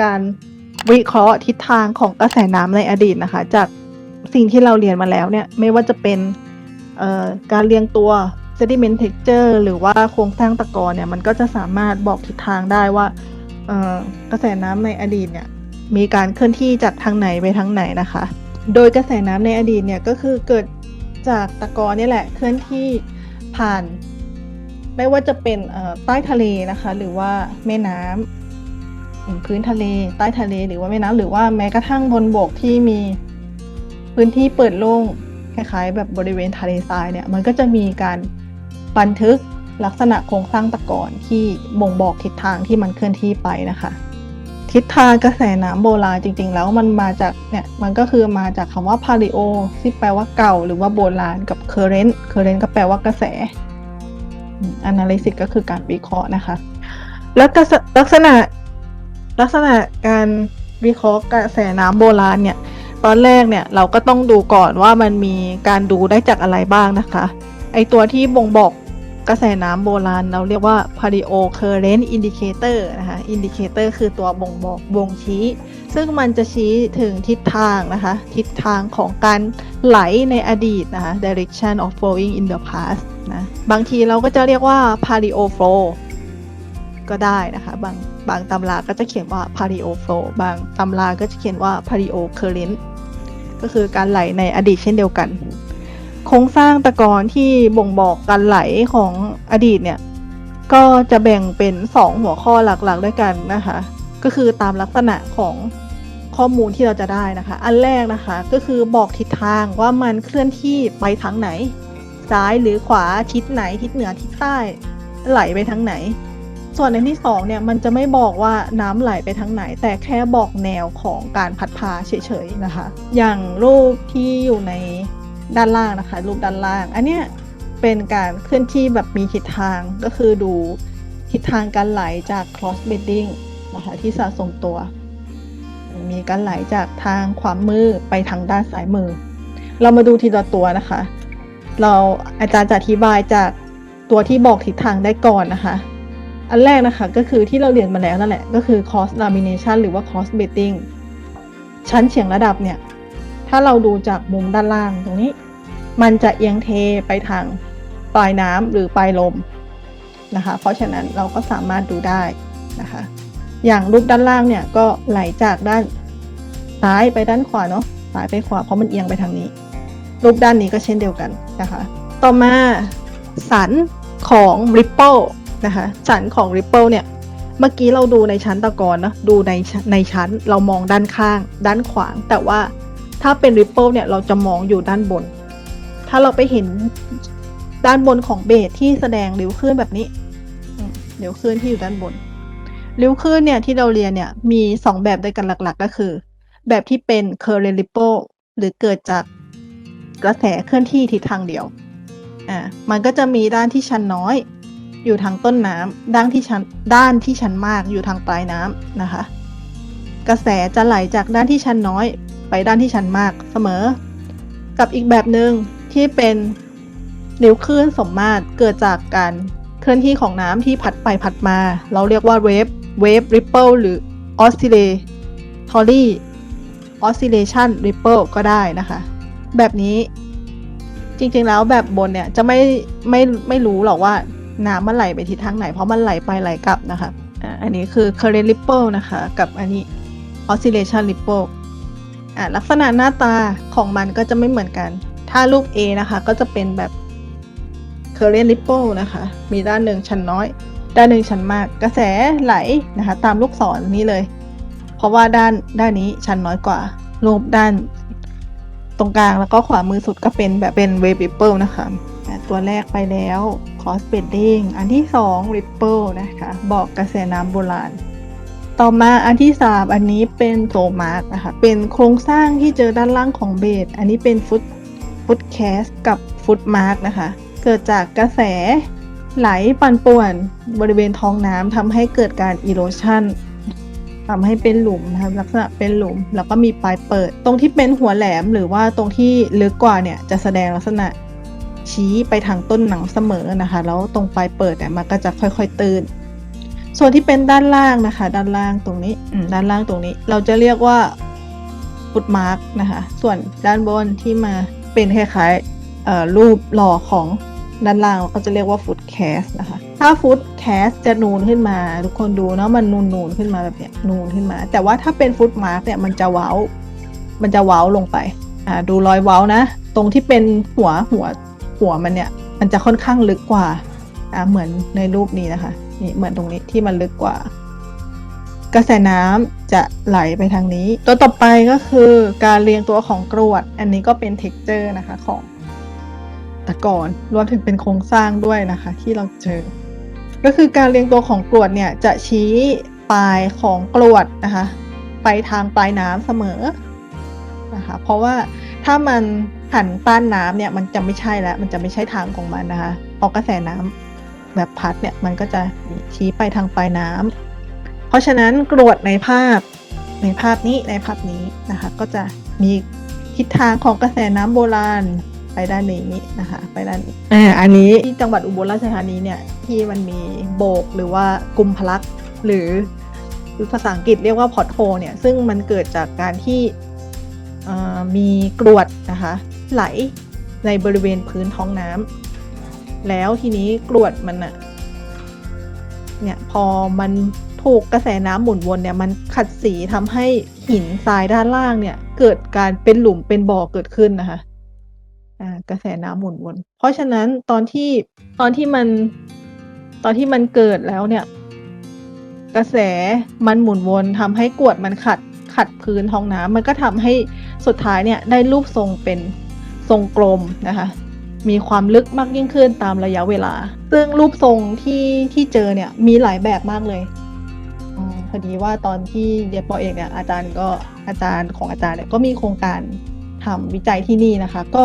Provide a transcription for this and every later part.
การวิเคราะห์ทิศทางของกระแสน้ำในอดีตนะคะ จากสิ่งที่เราเรียนมาแล้วเนี่ยไม่ว่าจะเป็นการเรียงตัว sediment texture หรือว่าโครงสร้างตะกอนเนี่ยมันก็จะสามารถบอกทิศทางได้ว่ากระแสน้ำในอดีตเนี่ยมีการเคลื่อนที่จากทางไหนไปทางไหนนะคะ โดยกระแสน้ำในอดีตเนี่ยก็คือเกิดจากตะกอนนี่แหละเคลื่อนที่ผ่าน ไม่ว่าจะเป็นใต้ทะเลนะคะ หรือว่าแม่น้ำ อืมพื้นทะเล ใต้ทะเลหรือว่าแม่น้ำหรือว่าแม้กระทั่งบนบกที่มีพื้นที่เปิดโล่งคล้ายๆ แบบบริเวณทะเลทรายเนี่ยมันก็จะมีการบันทึกลักษณะโครงสร้างตะกอนที่บ่งบอกทิศทางที่มันเคลื่อนที่ไปนะคะ ทิศทางกระแสน้ำโบราณจริง ๆ แล้วมันมาจากเนี่ยมันก็คือมาจากคำว่า paleo ที่แปลว่าเก่า หรือว่าโบราณกับ current current ก็แปลว่ากระแส analysis ก็คือการวิเคราะห์นะคะ แล้วลักษณะ ลักษณะการวิเคราะห์กระแสน้ำโบราณเนี่ย ตอนแรกเนี่ยเราก็ต้องดูก่อนว่ามันมีการดูได้จากอะไรบ้างนะคะ ไอตัวที่บ่งบอกกระแสน้ำโบราณเราเรียกว่า paleo current indicator นะคะ indicator คือตัวบ่งบอกบ่งชี้ ซึ่งมันจะชี้ถึงทิศทางนะคะ ทิศทางของการไหลในอดีตนะคะ direction of flowing in the past นะ บางทีเราก็จะเรียกว่า paleo flow ก็ได้นะคะบาง บางตำราก็จะเขียนว่า paleo flow บางตำราก็จะเขียนว่า paleo current ก็คือการไหลในอดีตเช่นเดียวกัน โครงสร้างตะกอนที่บ่งบอกการไหลของอดีตเนี่ยก็จะแบ่งเป็น 2 หัวข้อหลักๆด้วยกันนะคะ ก็คือตามลักษณะของข้อมูลที่เราจะได้นะคะ อันแรกนะคะก็คือบอกทิศทางว่ามันเคลื่อนที่ไปทางไหน ซ้ายหรือขวาทิศไหนทิศเหนือทิศใต้ไหลไปทางไหน ส่วนในที่สองเนี่ยมันจะไม่บอกว่าน้ำไหลไปทางไหน แต่แค่บอกแนวของการพัดพาเฉยๆนะคะ อย่างรูปที่อยู่ในด้านล่างนะคะ รูปด้านล่าง อันเนี้ยเป็นการเคลื่อนที่แบบมีทิศทางก็คือดูทิศทางการไหลจาก cross bedding นะคะที่สะสมตัว มีการไหลจากทางขวามือไปทางด้านซ้ายมือ เรามาดูทีละตัวนะคะ เราอาจารย์จะอธิบายจากตัวที่บอกทิศทางได้ก่อนนะคะ อันแรกนะคะก็คือที่เราเรียนมาแล้วนั่นแหละก็คือ cross lamination หรือว่า cross bedding ชั้นเฉียงระดับเนี่ย ถ้าเราดูจากมุมด้านล่างตรงนี้ มันจะเอียงเทไปทางปลายน้ำหรือปลายลมนะคะ เพราะฉะนั้นเราก็สามารถดูได้นะคะ อย่างรูปด้านล่างเนี่ยก็ไหลจากด้านซ้ายไปด้านขวาเนาะซ้ายไปขวาเพราะมันเอียงไปทางนี้ รูปด้านนี้ก็เช่นเดียวกันนะคะ ต่อมาสันของ ripple นะคะสันของ ripple เนี่ยเมื่อกี้เราดูในชั้นตะกอนนะดูในในชั้นเรามองด้านข้าง ด้านขวาง แต่ว่าถ้าเป็น ripple เนี่ยเราจะมองอยู่ด้านบน ถ้าเราไปเห็นด้านบนของเบสที่แสดงริ้วคลื่นแบบนี้ริ้วคลื่นที่อยู่ด้านบนริ้วคลื่นเนี่ยที่เราเรียนเนี่ยมี 2 แบบด้วยกันหลักๆ ก็คือ แบบที่เป็น current ripple หรือเกิดจากกระแสเคลื่อนที่ทิศทางเดียวอ่ามันก็จะมีด้านที่ชันน้อย อยู่ทางต้นน้ำด้านที่ชันด้านที่ชันมากอยู่ทางปลายน้ำนะคะ กระแสจะไหลจากด้านที่ชันน้อย ไปด้านที่ชันมากเสมอ กับอีกแบบหนึ่งที่เป็นนิ้วคลื่นสมมาตรเกิดจากการเคลื่อนที่ของน้ำที่พัดไปพัดมา เราเรียกว่าเวฟเวฟริปเปิลหรือออสซิเลทอรี่ออสซิเลชันริปเปิลก็ได้นะคะ แบบนี้จริงๆแล้วแบบบนเนี่ยจะไม่ไม่ไม่รู้หรอกว่า น้ำมันไหลไปทิศทางไหน เพราะมันไหลไปไหลกลับนะคะอันนี้คือ current ripple นะคะ กับอันนี้ oscillation ripple ลักษณะหน้าตาของมันก็จะไม่เหมือนกัน ถ้ารูป A นะคะก็จะเป็นแบบ current ripple นะคะ มีด้านหนึ่งชั้นน้อย ด้านหนึ่งชั้นมาก กระแสไหลนะคะ ตามลูกศรนี้เลย เพราะว่าด้านด้านนี้ชั้นน้อยกว่า รูปด้านตรงกลางแล้วก็ขวามือสุดก็เป็นแบบเป็น wave ripple นะคะ ตัวแรกไปแล้ว cross bedding อันที่สอง ripple นะคะบอกกระแสน้ำโบราณ ต่อมาอันที่สามอันนี้เป็นโซมาร์กนะคะเป็นโครงสร้างที่เจอด้านล่างของเบสอันนี้เป็นฟุตฟุตแคสกับฟุตมาร์กนะคะ เกิดจากกระแสไหลปั่นป่วนบริเวณท้องน้ำทำให้เกิดการ erosion ทำให้เป็นหลุมนะคะลักษณะเป็นหลุม แล้วก็มีปลายเปิด ตรงที่เป็นหัวแหลมหรือว่าตรงที่ลึกกว่าเนี่ยจะแสดงลักษณะ ชี้ไปทางต้นหนังเสมอนะคะ แล้วตรงปลายเปิดเนี่ยมันก็จะค่อยๆตื้น ส่วนที่เป็นด้านล่างนะคะ ด้านล่างตรงนี้ด้านล่างตรงนี้ เราจะเรียกว่าฟุตมาร์กนะคะ ส่วนด้านบนที่มาเป็นคล้ายๆรูปหล่อของด้านล่างเราก็จะเรียกว่าฟุตแคสนะคะ ถ้าฟุตแคสจะนูนขึ้นมาทุกคนดูเนาะมันนูนนูนๆขึ้นมาแบบเนี้ยนูนขึ้นมา แต่ว่าถ้าเป็นฟุตมาร์กเนี่ยมันจะเว้า มันจะเว้าลงไปอ่าดูรอยเว้านะ ตรงที่เป็นหัวหัว หัวมันเนี่ยมันจะค่อนข้างลึกกว่าอ่าเหมือนในรูปนี้นะคะนี่เหมือนตรงนี้ที่มันลึกกว่า กระแสน้ำจะไหลไปทางนี้ ตัวต่อไปก็คือการเรียงตัวของกรวด อันนี้ก็เป็น texture นะคะของตะกอนรวมถึงเป็นโครงสร้างด้วยนะคะ ที่เราเจอ ก็คือการเรียงตัวของกรวดเนี่ยจะชี้ปลายของกรวดนะคะ ไปทางปลายน้ำเสมอนะคะ เพราะว่าถ้ามัน หันต้านน้ำเนี่ยมันจะไม่ใช่แล้ว มันจะไม่ใช่ทางของมันนะคะเพราะกระแสน้ำแบบพัดเนี่ยมันก็จะชี้ไปทางปลายน้ำเพราะฉะนั้นกรวดในภาพในภาพนี้ในภาพนี้นะคะ ก็จะมีทิศทางของกระแสน้ำโบราณไปด้านนี้นะคะไปด้านนี้อ่าอันนี้ที่จังหวัดอุบลราชธานีเนี่ยที่มันมีโบกหรือว่ากุมพลักษ์หรือหรือภาษาอังกฤษเรียกว่าพอตโ e เนี่ยซึ่งมันเกิดจากการที่เอ่อมีกรวดนะคะ ไหลในบริเวณพื้นท้องน้ำแล้วทีนี้กรวดมันอะเนี่ยพอมันถูกกระแสน้ำหมุนวนเนี่ยมันขัดสีทำให้หินทรายด้านล่างเนี่ย เกิดการเป็นหลุมเป็นบ่อเกิดขึ้นนะคะกระแสน้ำหมุนวน เพราะฉะนั้นตอนที่ตอนที่มันตอนที่มันเกิดแล้วเนี่ย กระแสมันหมุนวนทำให้กรวดมันขัดขัดพื้นท้องน้ำมันก็ทำให้สุดท้ายเนี่ยได้รูปทรงเป็น ทรงกลมนะคะมีความลึกมากยิ่งขึ้นตามระยะเวลา ซึ่งรูปทรงที่ที่เจอเนี่ยมีหลายแบบมากเลยอพอดีว่าตอนที่เรียนปอเอกเนี่ยอาจารย์ก็อาจารย์ของอาจารย์เนี่ยก็มีโครงการทำวิจัยที่นี่นะคะ ก็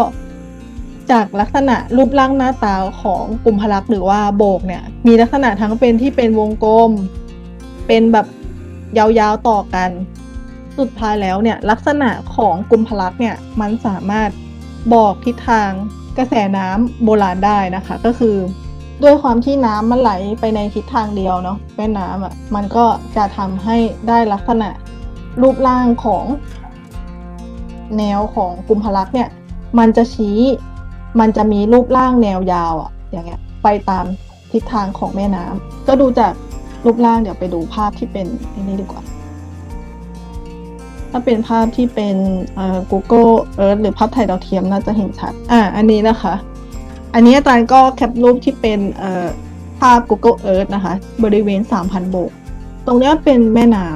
จากลักษณะรูปร่างหน้าตาของกลุ่มพลักษ์หรือว่าโบกเนี่ย มีลักษณะทั้งเป็นที่เป็นวงกลม เป็นแบบยาวๆต่อกัน สุดท้ายแล้วเนี่ยลักษณะของกลุ่มพลักษ์เนี่ยมันสามารถ บอกทิศทางกระแสน้ำโบราณได้นะคะ ก็คือด้วยความที่น้ำมันไหลไปในทิศทางเดียวเนาะแม่น้ำอะมันก็จะทำให้ได้ลักษณะรูปร่างของแนวของกุมพลักษ์เนี่ย มันจะชี้มันจะมีรูปร่างแนวยาวอะ อย่างเงี้ย ไปตามทิศทางของแม่น้ำก็ดูจากรูปร่างเดี๋ยวไปดูภาพที่เป็นนนี้ดีกว่า ถ้าเป็นภาพที่เป็น Google Earth หรือภาพถ่ายดาวเทียมน่าจะเห็นชัด อ่า อันนี้นะคะ อันนี้อาจารย์ก็แคปรูปที่เป็นภาพ Google Earth นะคะ บริเวณ 3,000 โบก ตรงนี้เป็นแม่น้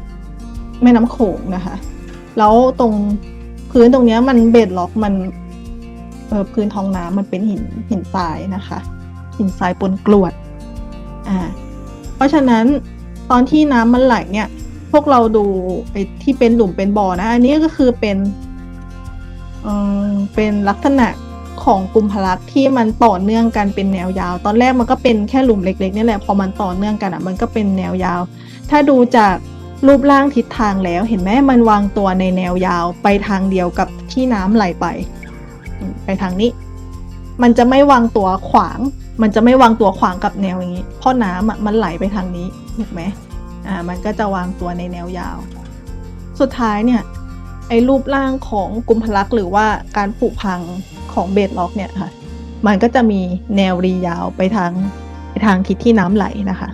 ำแม่น้ำโขงนะคะ แล้วตรงพื้นตรงนี้มันเบดล็อกมันเออพื้นท้องน้ำมันเป็นหินหินทรายนะคะ หินทรายปนกรวด อ่า เพราะฉะนั้นตอนที่น้ำมันไหลเนี่ย พวกเราดูไอ้ที่เป็นหลุมเป็นบ่อนะ อันนี้ก็คือเป็นเออเป็นลักษณะของกลุ่มพลักที่มันต่อเนื่องกันเป็นแนวยาว ตอนแรกมันก็เป็นแค่หลุมเล็กๆนี่แหละพอมันต่อเนื่องกันอะ มันก็เป็นแนวยาว ถ้าดูจากรูปร่างทิศทางแล้วเห็นไหมมันวางตัวในแนวยาวไปทางเดียวกับที่น้ำไหลไป ไปทางนี้ มันจะไม่วางตัวขวาง มันจะไม่วางตัวขวางกับแนวอย่างนี้เพราะน้ำอะมันไหลไปทางนี้ถูกไหม อ่ามันก็จะวางตัวในแนวยาว สุดท้ายเนี่ยไอ้รูปร่างของกุมพลักษ์หรือว่าการผุพังของเบดล็อกเนี่ยค่ะ มันก็จะมีแนวรียาวไปทางไปทางทิศที่น้ำไหลนะคะ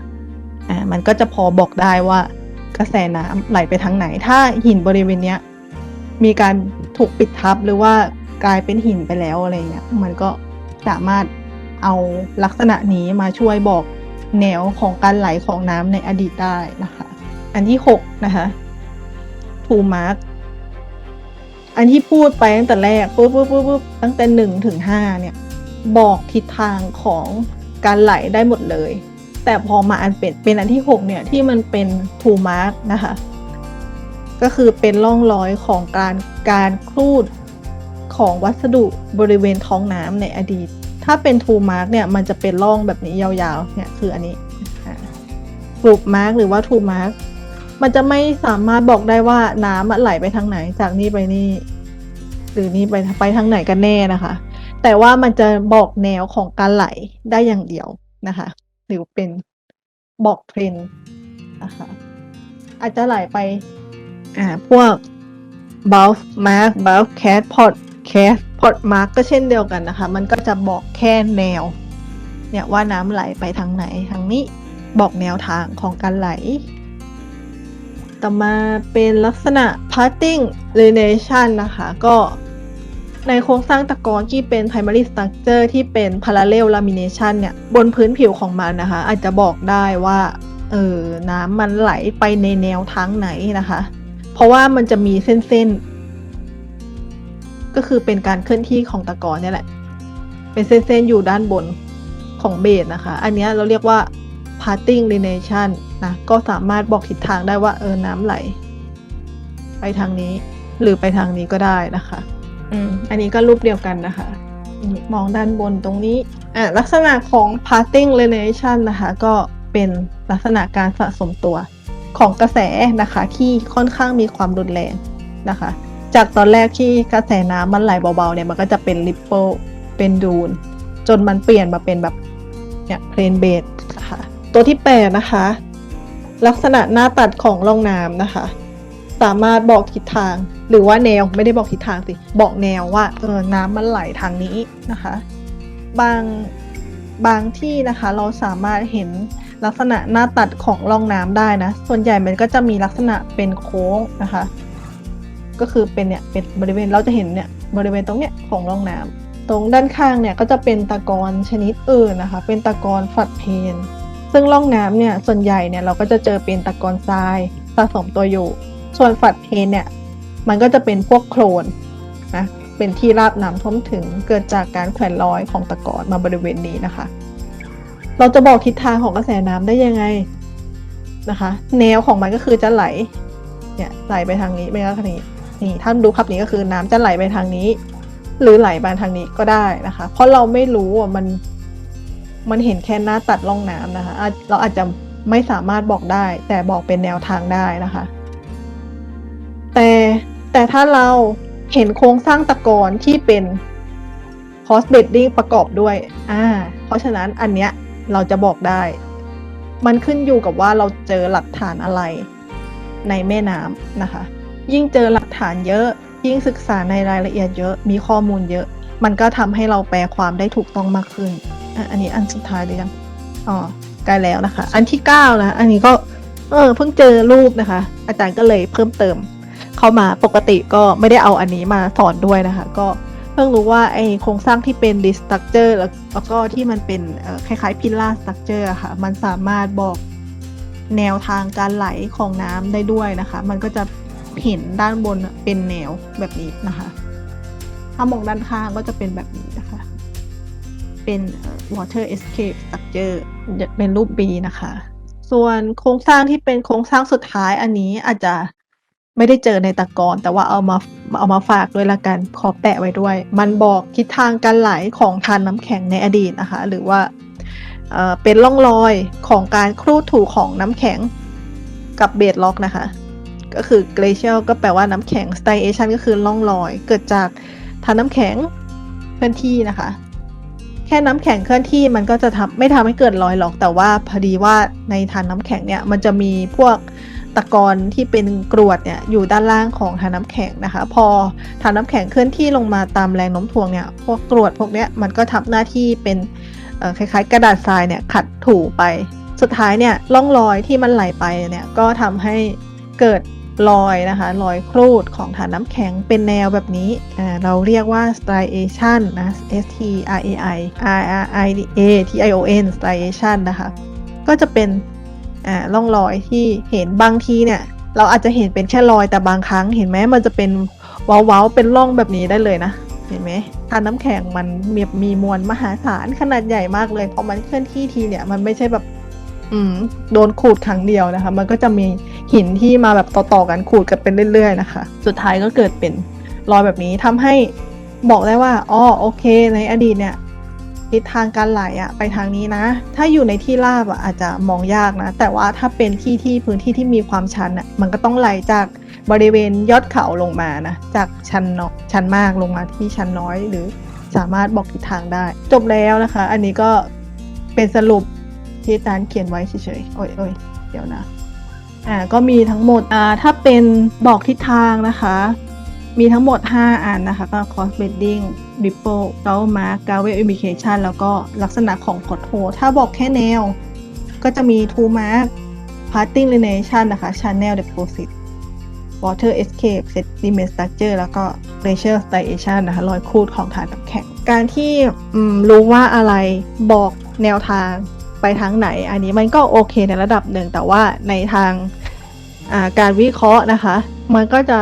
อ่า มันก็จะพอบอกได้ว่ากระแสน้ำไหลไปทางไหน ถ้าหินบริเวณเนี้ยมีการถูกปิดทับหรือว่ากลายเป็นหินไปแล้วอะไรเงี้ย มันก็สามารถเอาลักษณะนี้มาช่วยบอก แนวของการไหลของน้ำในอดีตได้นะคะ อันที่หกนะคะทูมาร์กอันที่พูดไปตั้งแต่แรกปุ๊บปุ๊บปุ๊บปุ๊บตั้งแต่หนึ่งถึงห้าเนี่ย บอกทิศทางของการไหลได้หมดเลย แต่พอมาอันเป็นเป็นอันที่หกเนี่ย ที่มันเป็นทูมาร์กนะคะ ก็คือเป็นร่องรอยของการการคลูดของวัสดุบริเวณท้องน้ำในอดีต ถ้าเป็นทูมาร์กเนี่ยมันจะเป็นร่องแบบนี้ยาวๆ เนี่ยคืออันนี้กลุ่มมาร์กหรือว่าทูมาร์กมันจะไม่สามารถบอกได้ว่าน้ำไหลไปทางไหนจากนี่ไปนี่ หรือนี่ไปไปทางไหนกันแน่นะคะ แต่ว่ามันจะบอกแนวของการไหลได้อย่างเดียวนะคะ หรือเป็นบอกเทรนด์นะคะอาจจะไหลไปอ่าพวก b u l f mark b u l f cat pot cat pot mark ก็เช่นเดียวกันนะคะ มันก็จะบอกแค่แนว เนี่ยว่าน้ำไหลไปทางไหนทางนี้บอกแนวทางของการไหล ต่อมาเป็นลักษณะ parting relation นะคะ ก็ในโครงสร้างตะกอนที่เป็น primary structure ที่เป็น parallel lamination เนี่ย บนพื้นผิวของมันนะคะ อาจจะบอกได้ว่าเออน้ำมันไหลไปในแนวทางไหนนะคะ เพราะว่ามันจะมีเส้นๆ ก็คือเป็นการเคลื่อนที่ของตะกอนเนี่ยแหละ เป็นเส้นๆอยู่ด้านบนของเบสนะคะ อันนี้เราเรียกว่า parting relation นะ ก็สามารถบอกทิศทางได้ว่าเออน้ำไหล ไปทางนี้ หรือไปทางนี้ก็ได้นะคะ อืม อันนี้ก็รูปเดียวกันนะคะ มองด้านบนตรงนี้ อะลักษณะของ parting relation นะคะ ก็เป็นลักษณะการสะสมตัวของกระแสนะคะ ที่ค่อนข้างมีความรุนแรงนะคะ จากตอนแรกที่กระแสน้ำมันไหลเบาๆเนี่ยมันก็จะเป็น ripple เป็นดูน จนมันเปลี่ยนมาเป็นแบบเนี่ย plain bed นะคะตัวที่แปดนะคะ ลักษณะหน้าตัดของร่องน้ำนะคะ สามารถบอกทิศทางหรือว่าแนวไม่ได้บอกทิศทางสิ บอกแนวว่าเออน้ำมันไหลทางนี้นะคะ บางบางที่นะคะเราสามารถเห็นลักษณะหน้าตัดของร่องน้ำได้นะ ส่วนใหญ่มันก็จะมีลักษณะเป็นโค้งนะคะ ก็คือเป็นเนี่ยเป็นบริเวณเราจะเห็นเนี่ยบริเวณตรงเนี้ยของร่องน้ำตรงด้านข้างเนี่ยก็จะเป็นตะกอนชนิดอื่นนะคะ เป็นตะกอนฝัดเพนซึ่งร่องน้ำเนี่ยส่วนใหญ่เนี่ยเราก็จะเจอเป็นตะกอนทรายสะสมตัวอยู่ ส่วนฝัดเพนเนี่ยมันก็จะเป็นพวกโคลนนะเป็นที่ราบน้ำท่วมถึงเกิดจากการแขวนลอยของตะกอนมาบริเวณนี้นะคะ เราจะบอกทิศทางของกระแสน้ำได้ยังไงนะคะ แนวของมันก็คือจะไหลเนี่ยไหลไปทางนี้ไม่ก็ทางนี้ นี่ท่านดูภาพนี้ก็คือน้ำจะไหลไปทางนี้ หรือไหลมาทางนี้ก็ได้นะคะ เพราะเราไม่รู้ว่ามันมันเห็นแค่หน้าตัดร่องน้ำนะคะ เราอาจจะไม่สามารถบอกได้ แต่บอกเป็นแนวทางได้นะคะ แต่แต่ถ้าเราเห็นโครงสร้างตะกอนที่เป็น cross bedding ประกอบด้วยอ่าเพราะฉะนั้นอันเนี้ยเราจะบอกได้ มันขึ้นอยู่กับว่าเราเจอหลักฐานอะไรในแม่น้ำนะคะ ยิ่งเจอหลักฐานเยอะ ยิ่งศึกษาในรายละเอียดเยอะ มีข้อมูลเยอะ มันก็ทำให้เราแปลความได้ถูกต้องมากขึ้น อันนี้อันสุดท้ายหรือยังอ๋อใกล้แล้วนะคะ อันที่เก้านะอันนี้ก็เออเพิ่งเจอรูปนะคะ อาจารย์ก็เลยเพิ่มเติม เข้ามาปกติก็ไม่ได้เอาอันนี้มาสอนด้วยนะคะ ก็เพิ่งรู้ว่าไอโครงสร้างที่เป็น d i structure แล้วแล้วก็ที่มันเป็นคล้ายๆ pillar structure ค่ะ มันสามารถบอกแนวทางการไหลของน้ำได้ด้วยนะคะ มันก็จะ เห็นด้านบนเป็นแนวแบบนี้นะคะถ้ามองด้านข้างก็จะเป็นแบบนี้นะคะ เป็น water escape structure เป็นรูป B นะคะ ส่วนโครงสร้างที่เป็นโครงสร้างสุดท้ายอันนี้อาจจะไม่ได้เจอในตะกอนแต่ว่าเอามาเอามาฝากด้วยละกันขอแปะไว้ด้วย มันบอกทิศทางการไหลของทานน้ำแข็งในอดีตนะคะ หรือว่าเเป็นร่องรอยของการครูดถูของน้ำแข็งกับเบดล็อกนะคะ ก็คือ glacial ก็แปลว่าน้ำแข็ง striation ก็คือร่องรอย เกิดจากทานน้ำแข็งเคลื่อนที่นะคะ แค่น้ำแข็งเคลื่อนที่มันก็จะทำไม่ทำให้เกิดรอยหรอก แต่ว่าพอดีว่าในทานน้ำแข็งเนี่ยมันจะมีพวกตะกอนที่เป็นกรวดเนี่ยอยู่ด้านล่างของทานน้ำแข็งนะคะ พอทานน้ำแข็งเคลื่อนที่ลงมาตามแรงโน้มถ่วงเนี่ยพวกกรวดพวกเนี้ยมันก็ทำหน้าที่เป็นคล้ายๆ กระดาษทรายเนี่ยขัดถูไป สุดท้ายเนี่ยร่องรอยที่มันไหลไปเนี่ยก็ทำให้เกิด รอยนะคะรอยครูดของฐานน้ำแข็งเป็นแนวแบบนี้เราเรียกว่า striation นะ S T R A I R R I A T I O N striation นะคะ ก็จะเป็นร่องรอยที่เห็นบางทีเนี่ย เราอาจจะเห็นเป็นแค่รอยแต่บางครั้งเห็นไหมมันจะเป็นเว้าๆเป็นร่องแบบนี้ได้เลยนะเห็นไหมทานน้ำแข็งมันมีมีมวลมหาศาลขนาดใหญ่มากเลยพอมันเคลื่อนที่ทีเนี่ยมันไม่ใช่แบบ โดนขูดครั้งเดียวนะคะ มันก็จะมีหินที่มาแบบต่อๆกันขูดกันเป็นเรื่อยๆนะคะ สุดท้ายก็เกิดเป็นรอยแบบนี้ทำให้บอกได้ว่าอ๋อโอเค ในอดีตเนี่ยทิศทางการไหลอะไปทางนี้นะ ถ้าอยู่ในที่ราบอะอาจจะมองยากนะ แต่ว่าถ้าเป็นที่ที่พื้นที่ที่มีความชันอะมันก็ต้องไหลจากบริเวณยอดเขาลงมานะ จากชันเนาะชันมากลงมาที่ชันน้อยหรือสามารถบอกทิศทางได้ จบแล้วนะคะ อันนี้ก็เป็นสรุป ที่อาจารย์เขียนไว้เฉยๆโอ้ยโอ้ยเดี๋ยวนะอ่าก็มีทั้งหมดอ่าถ้าเป็นบอกทิศทางนะคะ มีทั้งหมด 5 อันนะคะ ก็ cross bedding ripple g a u mark g a w e indication แล้วก็ลักษณะของ pothole ถ้าบอกแค่แนว ก็จะมี two mark parting lineation นะคะ channel deposit water escape sediment structure แล้วก็ glacier striation นะคะรอยคูดของฐานน้ำแข็ง การที่รู้ว่าอะไรบอกแนวทาง ไปทางไหน อันนี้มันก็โอเคในระดับหนึ่ง แต่ว่าในทางาการวิเคราะห์นะคะ มันก็จะ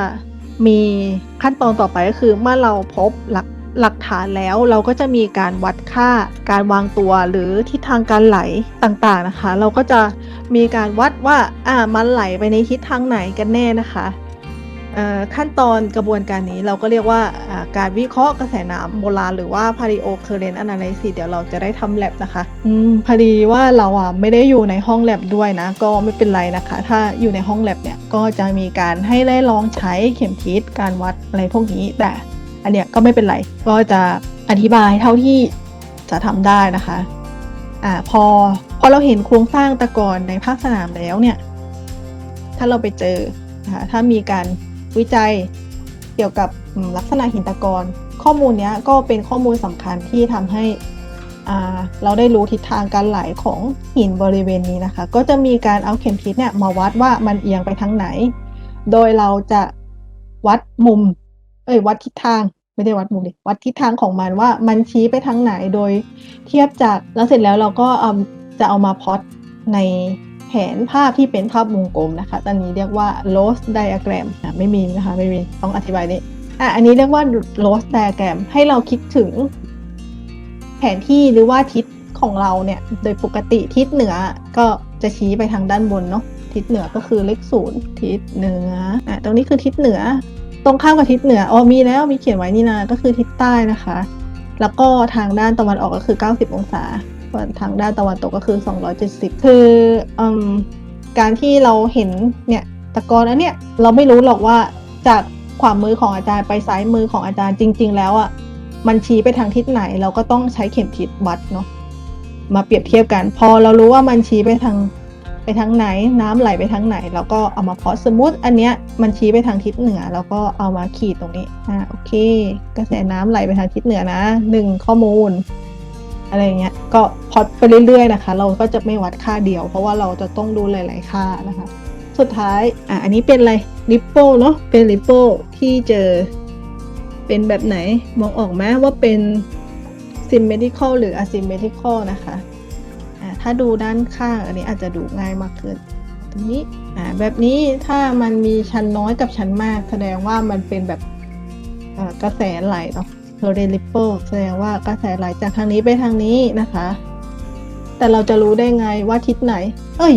มีขั้นตอนต่อไปก็คือเมื่อเราพบหลักหลักฐานแล้วเราก็จะมีการวัดค่าการวางตัวหรือทิศทางการไหลต่างๆนะคะ เราก็จะมีการวัดว่าอ่ามันไหลไปในทิศทางไหนกันแน่นะคะ ขั้นตอนกระบวนการนี้เราก็เรียกว่าการวิเคราะห์กระแสน้ำโบราณหรือว่า Paleo Current Analysis เดี๋ยวเราจะได้ทำแลบนะคะอพอดีว่าเราอะไม่ได้อยู่ในห้องแลบด้วยนะ ก็ไม่เป็นไรนะคะ ถ้าอยู่ในห้องแลบเนี่ยก็จะมีการให้ได้ลองใช้เข็มทิศการวัดอะไรพวกนี้ แต่อันเนี้ยก็ไม่เป็นไร ก็จะอธิบายเท่าที่จะทำได้นะคะอ่าพอพอเราเห็นโครงสร้างตะกอนในภาคสนามแล้วเนี่ย ถ้าเราไปเจอนะคะถ้ามีการ วิจัยเกี่ยวกับลักษณะหินตะกอนข้อมูลนี้ก็เป็นข้อมูลสำคัญที่ทำให้เราได้รู้ทิศทางการไหลของหินบริเวณนี้นะคะ ก็จะมีการเอาเข็มทิศเนี่ยมาวัดว่ามันเอียงไปทางไหน โดยเราจะวัดมุม เอ้ยวัดทิศทางไม่ได้วัดมุมดิวัดทิศทางของมันว่ามันชี้ไปทางไหนโดยเทียบจากแล้วเสร็จแล้วเราก็เอาจะเอามาพอตใน ผนภาพที่เป็นภาพวงกลมนะคะตอนนี้เรียกว่า Rose diagram อะไม่มีนะคะไม่มีต้องอธิบายนี่อะอันนี้เรียกว่า Rose diagram ให้เราคิดถึง แผนที่หรือว่าทิศของเราเนี่ย โดยปกติทิศเหนือก็จะชี้ไปทางด้านบนเนาะทิศเหนือก็คือเลขศูนย์ทิศเหนืออะตรงนี้คือทิศเหนือ ตรงข้ามกับทิศเหนืออ๋อมีแล้วมีเขียนไว้นี่นะก็คือทิศใต้นะคะ แล้วก็ทางด้านตะวันออกก็คือ 90 องศา ส่วนทางด้านตะวันตกก็คือ 270 คืออการที่เราเห็นเนี่ยตะกอนอันเนี้ยเราไม่รู้หรอกว่าจากขวามือของอาจารย์ไปซ้ายมือของอาจารย์จริง ๆ แล้วอะมันชี้ไปทางทิศไหนเราก็ต้องใช้เข็มทิศวัดเนาะมาเปรียบเทียบกัน พอเรารู้ว่ามันชี้ไปทางไปทางไหน น้ำไหลไปทางไหน แล้วก็เอามาเพาะสมมติอันเนี้ยมันชี้ไปทางทิศเหนือ แล้วก็เอามาขีดตรงนี้อ่าโอเค กระแสน้ำไหลไปทางทิศเหนือนะหนึ่งข้อมูล อะไรเงี้ยก็พอดไปเรื่อยๆนะคะ เราก็จะไม่วัดค่าเดียว เพราะว่าเราจะต้องดูหลาย ๆ ค่านะคะ สุดท้ายอะอันนี้เป็นอะไรริปโป้เนาะเป็นริปโป้ที่เจอเป็นแบบไหนมองออกไหมว่าเป็น symmetrical หรือ asymmetrical นะคะอ่าถ้าดูด้านข้างอันนี้อาจจะดูง่ายมากขึ้นตรงนี้อ่าแบบนี้ถ้ามันมีชั้นน้อยกับชั้นมาก แสดงว่ามันเป็นแบบกระแสไหลเนาะ โรเดลิปเปิลแสดงว่ากระแสไหลจากทางนี้ไปทางนี้นะคะ แต่เราจะรู้ได้ไงว่าทิศไหน เอ้ย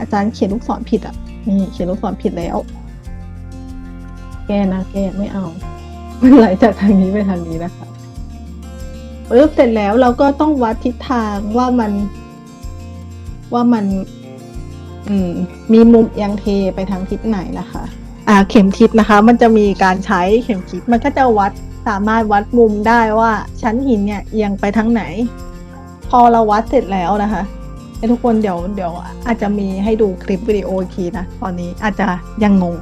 อาจารย์เขียนลูกศรผิดอะนี่เขียนลูกศรผิดแล้ว แก้นะแก้ไม่เอา มันไหลจากทางนี้ไปทางนี้นะคะปึ๊บเสร็จแล้วเราก็ต้องวัดทิศทางว่ามัน ว่ามัน อืม มีมุมเอียงเทไปทางทิศไหนนะคะ อ่า เข็มทิศนะคะ มันจะมีการใช้เข็มทิศมันก็จะวัด สามารถวัดมุมได้ว่าชั้นหินเนี่ยเอียงไปทางไหน พอเราวัดเสร็จแล้วนะคะให้ทุกคนเดี๋ยวเดี๋ยวอาจจะมีให้ดูคลิปวิดีโออีกทีนะตอนนี้อาจจะยังงง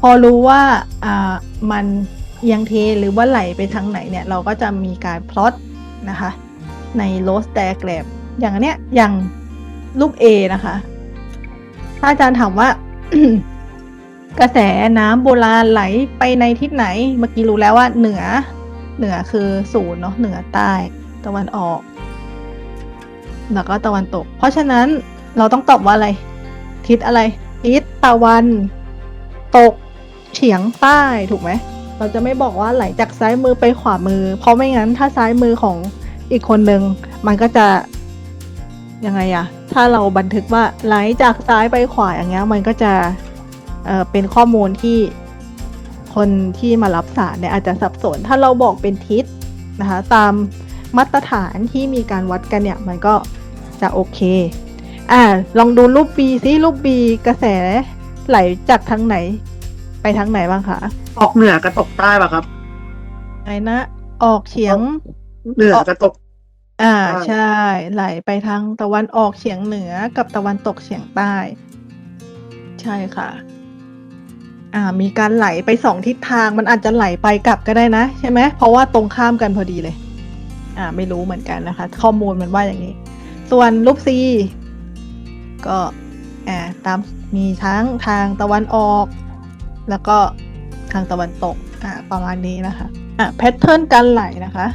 พอรู้ว่าอ่ามันเอียงเทหรือว่าไหลไปทางไหนเนี่ย เราก็จะมีการพลอตนะคะใน Rose diagram อย่างนเนี้ยอย่างรูป A นะคะ ถ้าอาจารย์ถามว่า กระแสน้ำโบราณไหลไปในทิศไหน เมื่อกี้รู้แล้วว่าเหนือ เหนือคือศูนย์เนาะ เหนือใต้ ตะวันออก แล้วก็ตะวันตก เพราะฉะนั้นเราต้องตอบว่าอะไร ทิศอะไร ทิศตะวัน ตกเฉียงใต้ถูกไหม เราจะไม่บอกว่าไหลจากซ้ายมือไปขวามือ เพราะไม่งั้นถ้าซ้ายมือของอีกคนหนึ่งมันก็จะยังไงอะถ้าเราบันทึกว่าไหลจากซ้ายไปขวาอย่างเงี้ย มันก็จะ เอ่อเป็นข้อมูลที่คนที่มารับสารเนี่ยอาจจะสับสน ถ้าเราบอกเป็นทิศนะคะตามมาตรฐานที่มีการวัดกันเนี่ยมันก็จะโอเคอ่าลองดูรูป B ซิรูป B กระแสไหลจากทางไหน ไปทางไหนบ้างคะออกเหนือกระตกใต้ป่ะครับไหนนะ ออกเฉียงเหนือกระตก อ่าใช่ใช่ไหลไปทางตะวันออกเฉียงเหนือกับตะวันตกเฉียงใต้ ใช่ค่ะ อ่ามีการไหลไปสองทิศทางมันอาจจะไหลไปกลับก็ได้นะใช่ไหมเพราะว่าตรงข้ามกันพอดีเลย อ่าไม่รู้เหมือนกันนะคะ ข้อมูลมันว่าอย่างนี้ ส่วนรูปซีก็อ่าตามมีทั้งทางตะวันออก แล้วก็ทางตะวันตกอ่าประมาณนี้นะคะอะแพทเทิร์นการไหลนะคะ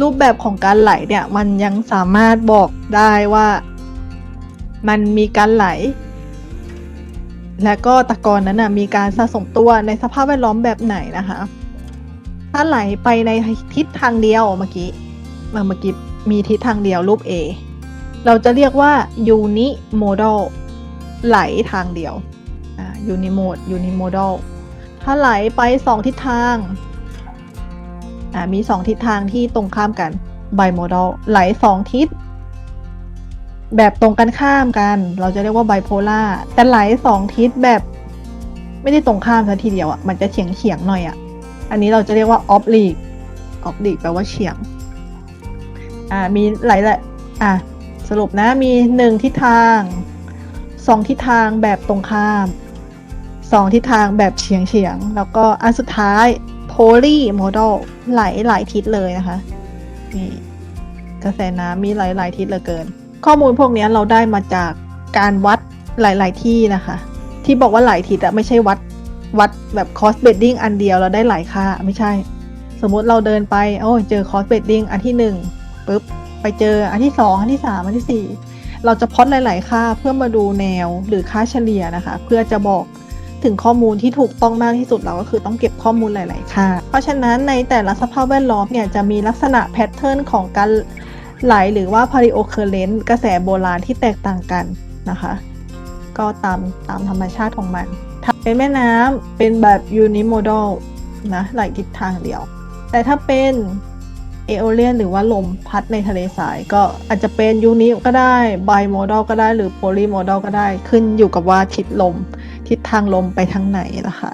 รูปแบบของการไหลเนี่ยมันยังสามารถบอกได้ว่า มันมีการไหล และก็ตะกอนนั้นนะมีการสะสมตัวในสภาพแวดล้อมแบบไหนนะคะ ถ้าไหลไปในทิศทางเดียวเมื่อกี้เมื่อกี้มีทิศทางเดียวรูป A เราจะเรียกว่า unimodal ไหลทางเดียวอ่า unimode unimodal ถ้าไหลไปสองทิศทางมีสองทิศทางที่ตรงข้ามกัน bimodal ไหลสองทิศ แบบตรงกันข้ามกัน เราจะเรียกว่า bipolar แต่ไหลสองทิศแบบไม่ได้ตรงข้ามซะทีเดียวอะ่ะมันจะเฉียงเฉียงหน่อยอะ่ะ อันนี้เราจะเรียกว่า oblique oblique แปลว่าเฉียงอ่ามีหลายๆอะสรุปนะมีหนึ่งทิศทางสองทิศทางแบบตรงข้ามสองทิศทางแบบเฉียงเฉียง แล้วก็อันสุดท้าย polymodal ไหลหลายทิศเลยนะคะนี่กระแสน้ำมีหลายหลายทิศเหลือเกิน ข้อมูลพวกนี้เราได้มาจากการวัดหลาย ๆ ที่นะคะ ที่บอกว่าหลายทิศอะไม่ใช่วัดวัดแบบ cost bedding อันเดียวเราได้หลายค่าไม่ใช่ สมมุติเราเดินไปโอ้เจอ cost bedding อันที่หนึ่งปุ๊บไปเจออันที่สองอันที่สามอันที่สี่เราจะพลอตหลาย ๆ ค่าเพื่อมาดูแนวหรือค่าเฉลี่ยนะคะ เพื่อจะบอกถึงข้อมูลที่ถูกต้องมากที่สุดเราก็คือต้องเก็บข้อมูลหลาย ๆ ค่า เพราะฉะนั้นในแต่ละสภาพแวดล้อมเนี่ยจะมีลักษณะแพทเทิร์นของการ ไหลหรือว่า parioccurrent กระแสโบราณที่แตกต่างกันนะคะ ก็ตามตามธรรมชาติของมันถ้าเป็นแม่น้ำเป็นแบบ unimodal นะไหลทิศทางเดียว แต่ถ้าเป็นเอโอเลียนหรือว่าลมพัดในทะเลทรายก็อาจจะเป็นยูนิก็ได้ไบโมด l ก็ได้หรือโพลีโมด l ก็ได้ขึ้นอยู่กับว่าทิศลม ทิศทางลมไปทางไหนนะคะ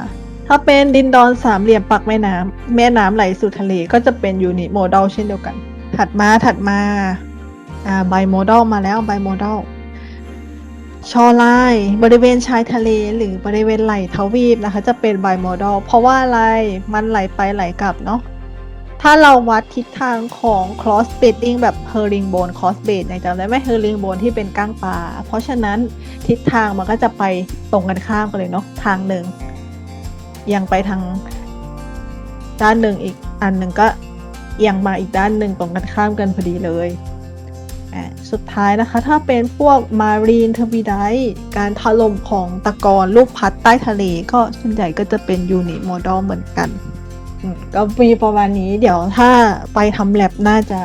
ถ้าเป็นดินดอนสามเหลี่ยมปักแม่น้ำแม่น้ำไหลสู่ทะเลก็จะเป็นยูนิโมด l เช่นเดียวกัน ถัดมาถัดมาอ่าไบโมด l มาแล้วไบโมด l ชอไลน์บริเวณชายทะเลหรือบริเวณไหลทวีปนะคะ จะเป็นไบโมด l เพราะว่าอะไรมันไหลไปไหลกลับเนาะถ้าเราวัดทิศทางของ cross bedding แบบ herringbone cross bed เนี่ยจำได้ไหม herringbone ที่เป็นก้างปลาเพราะฉะนั้นทิศทางมันก็จะไปตรงกันข้ามกันเลยเนาะทางหนึ่งยังไปทางด้านหนึ่งอีกอันหนึ่งก็ เอียงมาอีกด้านหนึ่งตรงกันข้ามกันพอดีเลยอะสุดท้ายนะคะถ้าเป็นพวก marine turbidite การถล่มของตะกอนลูกพัดใต้ทะเลก็ส่วนใหญ่ก็จะเป็น unimodal เหมือนกัน ก็มีประมาณนี้เดี๋ยวถ้าไปทำแลบน่าจะ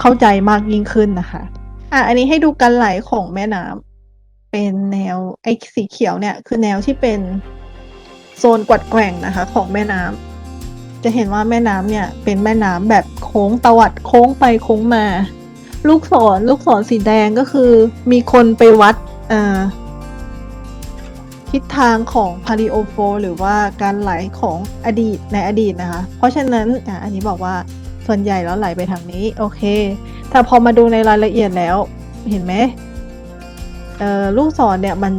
เข้าใจมากยิ่งขึ้นนะคะอะอันนี้ให้ดูการไหลของแม่น้ำเป็นแนวไอ้สีเขียวเนี่ยคือแนวที่เป็นโซนกวัดแกว่งนะคะ ของแม่น้ำ จะเห็นว่าแม่น้ำเนี่ยเป็นแม่น้ำแบบโค้งตวัดโค้งไปโค้งมา ลูกศรลูกศรสีแดงก็คือมีคนไปวัดทิศทางของ p a l e o f o หรือว่าการไหลของอดีตในอดีตนะคะ เพราะฉะนั้นออันนี้บอกว่าส่วนใหญ่แล้วไหลไปทางนี้โอเคแต่พอมาดูในรายละเอียดแล้วเห็นไหมลูกศรเนี่ยมัน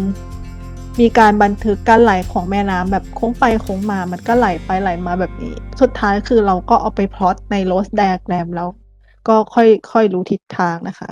มีการบันทึกการไหลของแม่น้ำแบบโค้งไปโค้งมา มันก็ไหลไปไหลมาแบบนี้ สุดท้ายคือเราก็เอาไปพลอตในโรสแดกแรมแล้ว ก็ค่อยค่อยรู้ทิศทางนะคะ